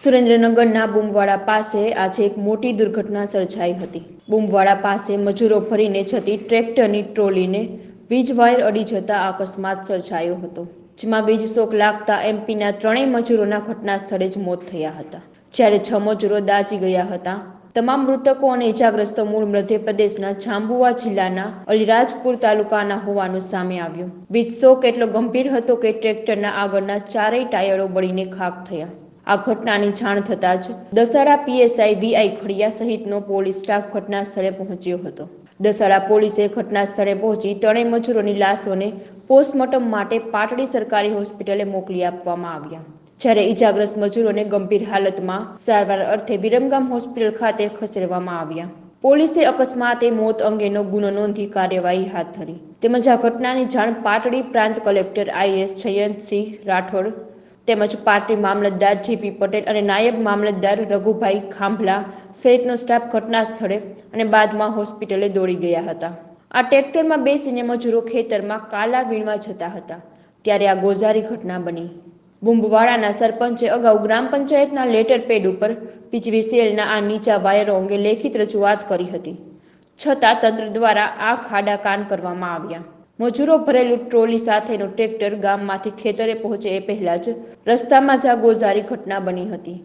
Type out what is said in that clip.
સુરેન્દ્રનગરના બુમવાડા પાસે આજે એક મોટી દુર્ઘટના સર્જાઈ હતી. બુમવાડા પાસે મજૂરો ભરીને જતી ટ્રેક્ટરની ટ્રોલીને વીજ વાયર અડી જતા અકસ્માત સર્જાયો હતો, જેમાં વીજ શોક લાગતા એમપીના ત્રણેય મજૂરોના ઘટના સ્થળે જ મોત થયા હતા. જ્યારે છ મજૂરો દાજી ગયા હતા, તમામ મૃતકો અને ઇજાગ્રસ્તો મૂળ મધ્યપ્રદેશના જાંબુવા જિલ્લાના અલીરાજપુર તાલુકાના હોવાનું સામે આવ્યું. વીજ શોક એટલો ગંભીર હતો કે ટ્રેક્ટરના આગળના ચારેય ટાયરો બળીને ખાક થયા. આ ઘટનાની જાણ થતાં જ દસાડા પીએસઆઈ વીઆઈ ખડિયા સહિતનો પોલીસ સ્ટાફ ઘટના સ્થળે પહોંચ્યો હતો. દસાડા પોલીસે ઘટના સ્થળે પહોંચી ત્રણેય મજૂરોની લાશોને પોસ્ટમોર્ટમ માટે પાટડી સરકારી હોસ્પિટલે મોકલી આપવામાં આવ્યા. જ્યારે ઈજાગ્રસ્ત મજૂરોને ગંભીર હાલતમાં સારવાર અર્થે વિરમગામ હોસ્પિટલ ખાતે ખસેડવામાં આવ્યા. પોલીસે અકસ્માતે મોત અંગેનો ગુનો નોંધી કાર્યવાહી હાથ ધરી. તેમજ આ ઘટનાની જાણ પાટડી પ્રાંત કલેક્ટર આઈએસ જયંતસિંહ રાઠોડ તેમજ પાર્ટી મામલતદાર જીપી પટેલ અને નાયબ મામલતદાર રઘુભાઈ ખાંભલા સહિતનો સ્ટાફ ઘટના સ્થળે અને બાદમાં હોસ્પિટલે દોડી ગયા હતા. આ ટ્રેક્ટરમાં બેસીને મજૂરો ખેતરમાં કાલા વીણવા જતા હતા. ત્યારે આ ગોઝારી ઘટના બની. બુંબવાડાના સરપંચે અગાઉ ગ્રામ પંચાયતના લેટર પેડ ઉપર પીજીવીસીએલના આ નીચા વાયરો અંગે લેખિત રજૂઆત કરી હતી. છતાં તંત્ર દ્વારા આ ખાડા કાન કરવામાં આવ્યા. મજૂરો ભરેલું ટ્રોલી સાથેનું ટ્રેક્ટર ગામમાંથી ખેતરે પહોંચે એ પહેલા જ રસ્તામાં જ આ ઘટના બની હતી.